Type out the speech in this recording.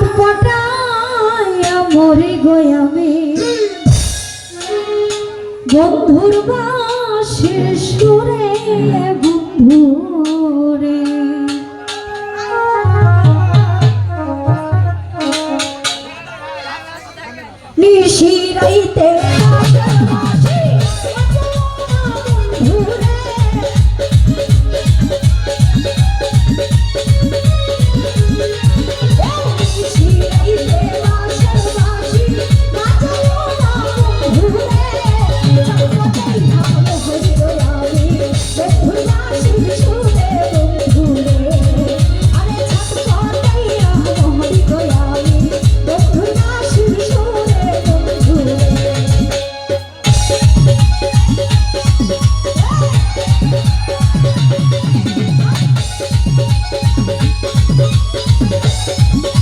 হাত পটায়া মরে গয়ামে বন্ধুর বাসের সুরে বন্ধু Thank